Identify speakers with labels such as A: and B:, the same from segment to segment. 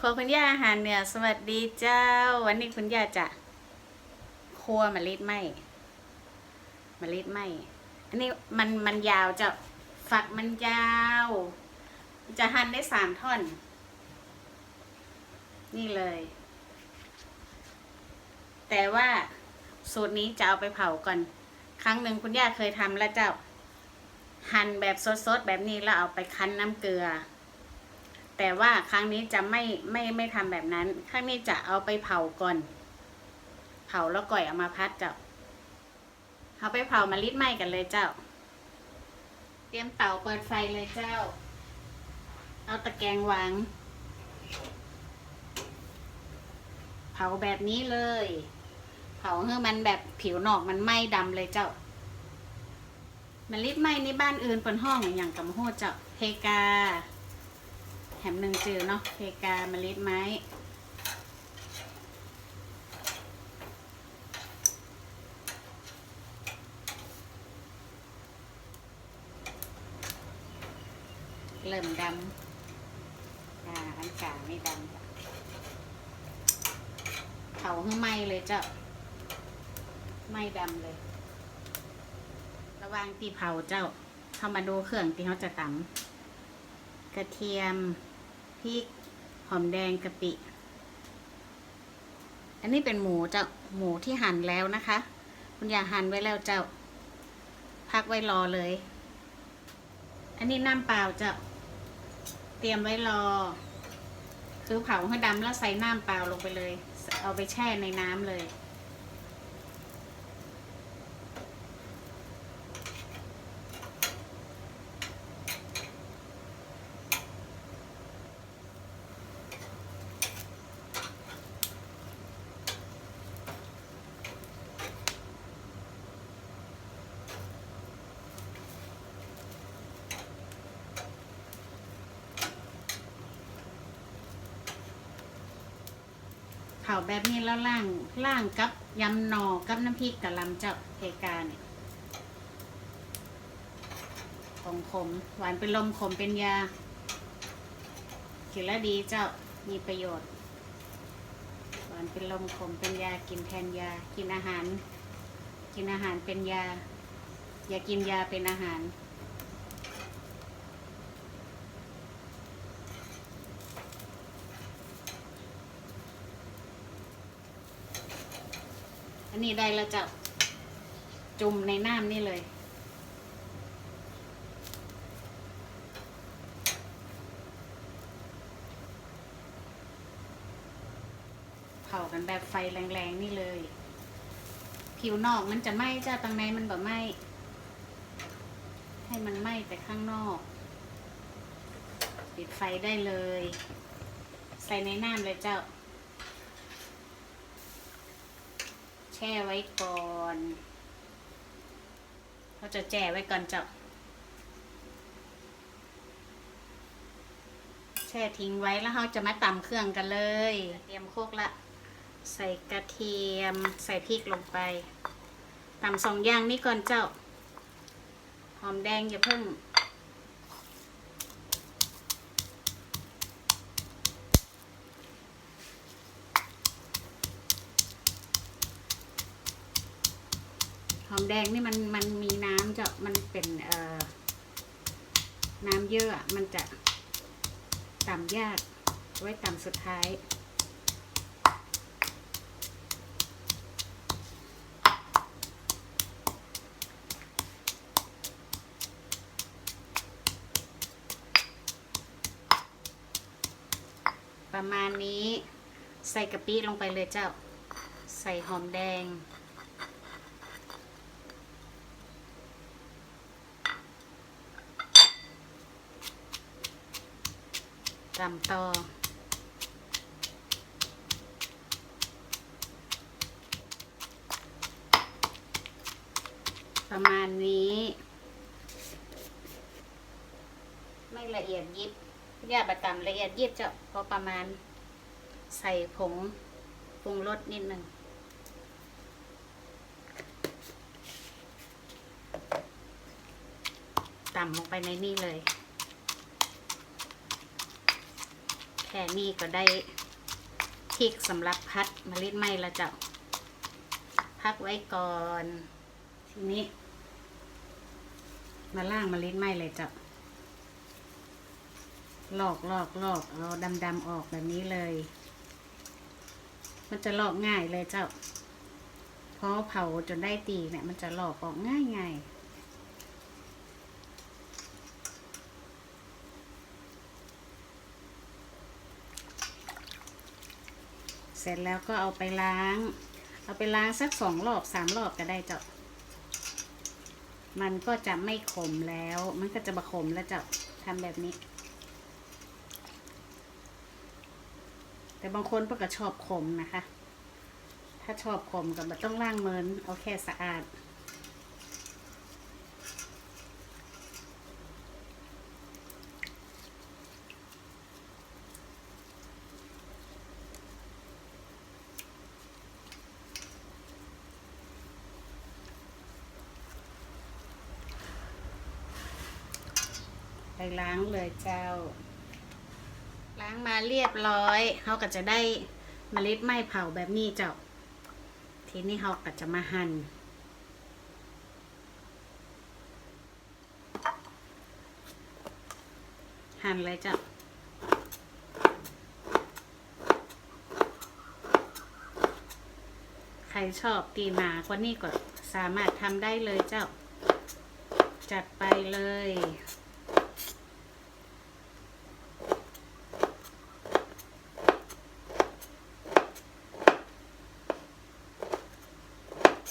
A: ครัวคุณย่าอาหารเหนือสวัสดีเจ้า วันนี้คุณย่าจะครัวมะลิดไหมมะลิดไหมอันนี้มันมันยาวจ้าฝักมันยาว จะหั่นได้สามท่อน นี่เลย แต่ว่าสูตรนี้จะเอาไปเผาก่อน ครั้งหนึ่งคุณย่าเคยทำแล้วเจ้า หั่นแบบสดๆ แบบนี้แล้วเอาไปคั้นน้ำเกลือ แต่ว่าครั้งนี้จะไม่ไม่ไม่ทำแบบนั้น ครั้งนี้จะเอาไปเผาก่อน เผาแล้วก่อยเอามาพัดเจ้าเอาไปเผามาลิดไหมกันเลยเจ้า เตรียมเตาเปิดไฟเลยเจ้า เอาตะแกรงวาง เผาแบบนี้เลย เผาให้มันแบบผิวนอกมันไหม้ดำเลยเจ้ามันลิดไหม้ในบ้านอื่นเป็นห้องอย่างกำโหเจ้าเพกา มหนึ่งจือเนาะเพกาเมล็ดไม้เริ่มดำ อ่า อันกลางไม่ดำเผาให้ไหม้เลยเจ้าไม้ดำเลย ระว่างตีเผาเจ้าเข้ามาดูเครื่องที่เขาจะตำกระเทียม พริก หอมแดงกะปิ อันนี้เป็นหมูเจ้าหมูที่หั่นแล้วนะคะ คุณยาหั่นไว้แล้วเจ้า พักไว้รอเลย อันนี้น้ำเปล่าเจ้า เตรียมไว้รอ คือเผาให้ดำแล้วใส่น้ำเปล่าลงไปเลย เอาไปแช่ในน้ำเลย เผาแบบนี้แล้วล่างล่างกับยำหนอกับน้ำพริกกะลำเจ้าเพกาเนี่ยของขมหวานเป็นลมขมเป็นยากินแล้วดีเจ้ามีประโยชน์ หวานเป็นลมขมเป็นยากินแทนยา กินอาหาร กินอาหารเป็นยา อย่ากินยาเป็นอาหาร อันนี้ได้แล้วจ้าจุ่มในน้ำนี่เลยเผากันแบบไฟแรงๆนี่เลย ผิวนอกมันจะไหม้เจ้าตังในมันแบบไหม้ให้มันไหม้แต่ข้างนอก ปิดไฟได้เลย ใส่ในน้ำเลยเจ้า แช่ไว้ก่อนเราจะแจ่ไว้ก่อนเจ้าแช่ทิ้งไว้แล้วเราจะมาตำเครื่องกันเลย เตรียมโคกละ ใส่กระเทียมใส่พริกลงไปตำสองอย่างนี้ก่อนเจ้า หอมแดงอย่าเพิ่ง แดงนี่มันมันมีน้ำจะมันเป็นเอ่อน้ำเยอะอะมันจะต่ำยากไว้ต่ำสุดท้ายประมาณนี้ใส่กะปิลงไปเลยเจ้า ใส่หอมแดง ตำต่อประมาณนี้ ไม่ละเอียดยิบย่าบะตำละเอียดยิบจะพอประมาณใส่ผงปรุงรสนิดหนึ่งต่ำลงไปในนี่เลย แค่ค่นี้ก็ได้พริกสำหรับพัดมะลิไม้แล้วเจ้าพักไว้ก่อน ทีนี้ มาล่างมะลิไม้เลยเจ้าลอกลอกลอกเอาดำดำๆออกแบบนี้เลย มันจะลอกง่ายเลยเจ้า เพราะเผาจนได้ตีเนี่ย มันจะหลอกออกง่ายง่าย ร็จแล้วก็เอาไปล้าง เอาไปล้างสักสองรอบสามรอบก็ได้เจ้ามันก็จะไม่ขมแล้ว มันก็จะบะขมแล้วเจ้าทำแบบนี้ แต่บางคนก็ชอบขมนะคะ ถ้าชอบขมก็ไม่ต้องล้างเมินเอาแค่สะอาด ล้างเลยเจ้า ล้างมาเรียบร้อยเขาก็จะได้เมล็ดไม้เผาแบบนี้เจ้า ทีนี้เขาก็จะมาหัน่นหั่นเลยเจ้าใครชอบตีหนากว่านี้ก็สามารถทำได้เลยเจ้า จัดไปเลย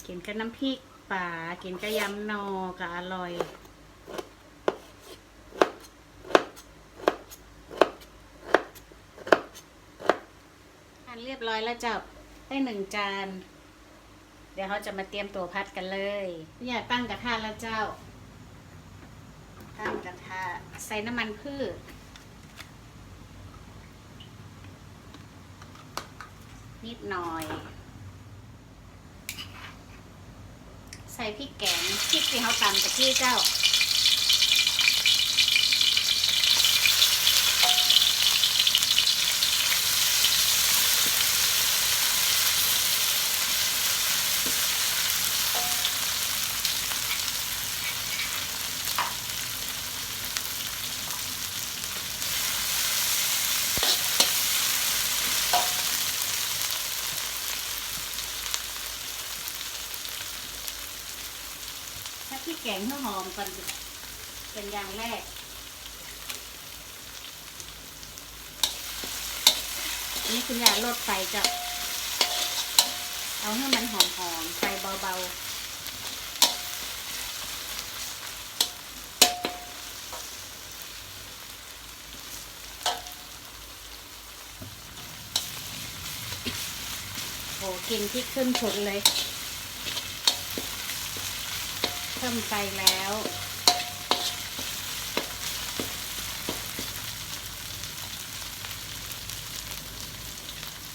A: กินกับน้ำพริกป่ากินกับยำนอก็อร่อยทานเรียบร้อยแล้วเจ้าได้หนึ่งจาน เดี๋ยวเขาจะมาเตรียมตัวพัดกันเลยเนี่ยตั้งกระทะแล้วเจ้า ตั้งกระทะใส่น้ำมันพืชนิดหน่อย ใส่พริกแกงพริกที่เขาตำกับที่เจ้า แกงให้หอมก่อนเป็นอย่างแรก นี่คุณยายลดไฟจะเอาให้มันหอมๆไฟเบาๆโอ้กินพริกขึ้นฉุนเลย พิ่มไฟแล้ว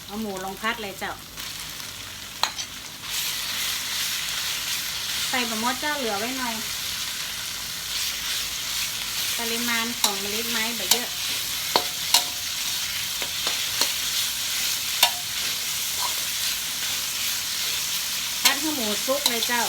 A: เอาหมูลงพัดเลยเจ้า ใส่บะมดเจ้าเหลือไว้หน่อย ปริมาณของเมล็ดไม้แบบเยอะพัดให้หมูซุกเลยเจ้า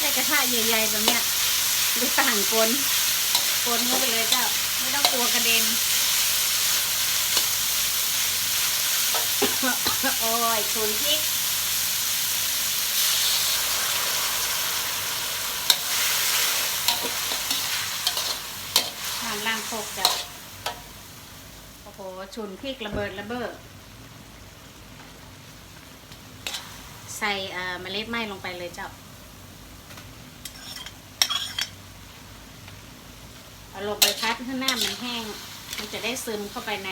A: ได้กระทะใหญ่ๆ แบบเนี้ยดูต่างกลกลเข้าไปเลยเจ้าไม่ต้องกลัวกระเด็น โอ้ยชุนพริกทางล่างโคกจ้ะโอ้โหชุนพริกระเบิดระเบ้อใส่เมล็ดไม้ลงไปเลยเจ้า เอาลงไปพัดให้หน้ามันแห้ง มันจะได้ซึมเข้าไปใน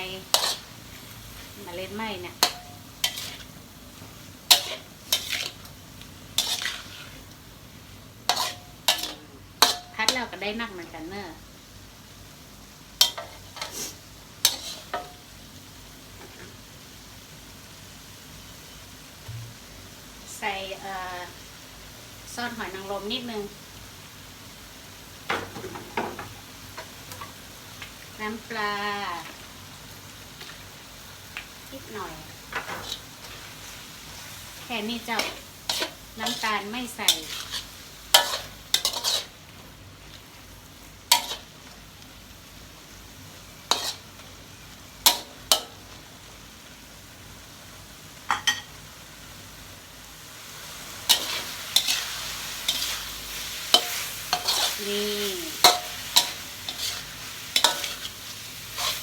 A: เมล็ดไหมเนี่ยพัดแล้วก็ได้นักเหมือนกันเนอะใส่ซ่อซอสหอยนางรมนิดนึง น้ำปลานิดหน่อย แค่นี้เจ้าน้ำตาลไม่ใส่ นี่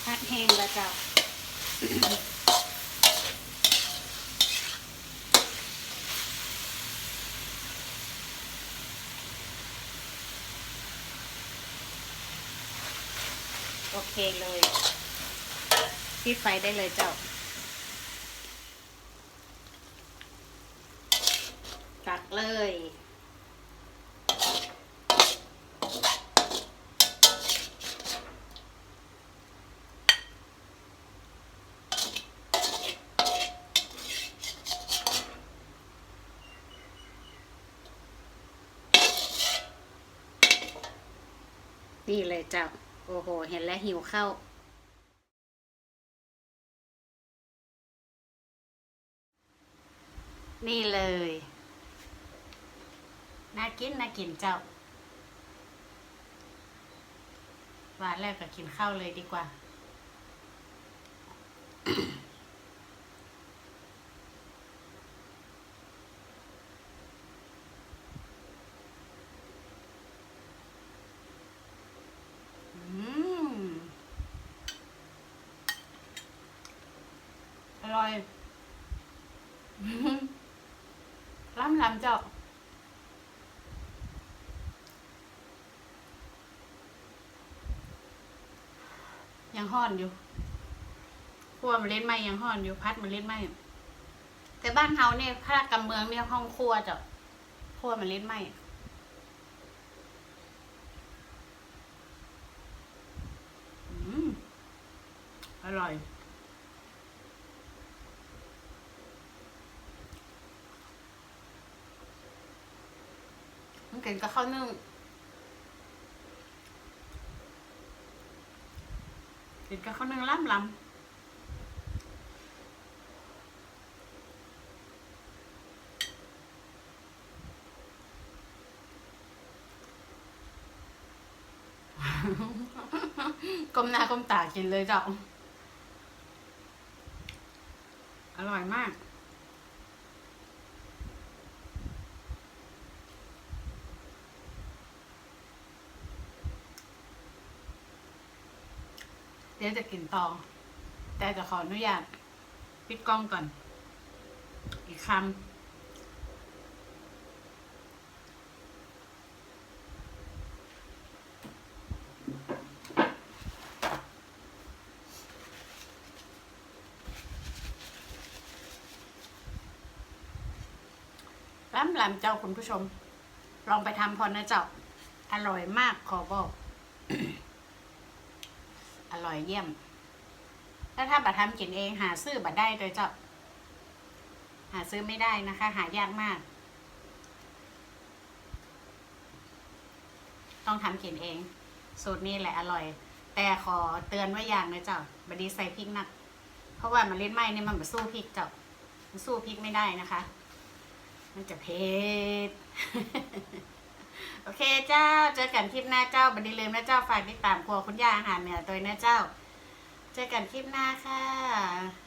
A: พัด แห้งแล้วจ้ะโอเคเลยปิดไฟได้เลยเจ้าตักเลย นี่เลยเจ้า โอ้โห เห็นแล้วหิวข้าวนี่เลย น่ากิน น่ากินเจ้าหวานแล้วก็กินข้าวเลยดีกว่า อืม อ ร่อยล้ำล้ำเจ้ายังห่อนอยู่ครัวมันเล่นไหมยังห่อนอยู่พัดมันเล่นไหมแต่บ้านเฮาเนี่ยพระกำเมืองเนี่ยห้องครัวเจ้าครัวมันเล่นไหมอืมอร่อย กินกับข้าวนึ่งกินกับข้าวนึ่งล้ำล้ำก้มหน้าก้มตากินเลยเจ้า อร่อยมาก ดี๋ยวจะกินต่อ แต่จะขออนุญาตปิดกล้องก่อน อีกคำล้ำลำเจ้าคุณผู้ชม ลองไปทำพอนะเจ้า อร่อยมากขอบอก ร่อยเยี่ยม แล้วถ้าบัตรทำกินเองหาซื้อบัตรได้โดยเจ้าหาซื้อไม่ได้นะคะ หายากมาก ต้องทำกินเอง สูตรนี้แหละอร่อย แต่ขอเตือนไว้อย่างนะเจ้าบดีใส่พริกหนัก เพราะว่ามันเล่นไหม้เนี่ยมันแบบสู้พริกเจ้ามันสู้พริกไม่ได้นะคะ มันจะเผ็ด โอเคเจ้า เจอกันคลิปหน้าเจ้าบันดีลืมนะเจ้าฝากติดตามครัวคุณย่าอาหารเหนือตัวนะเจ้า เจอกันคลิปหน้าค่ะ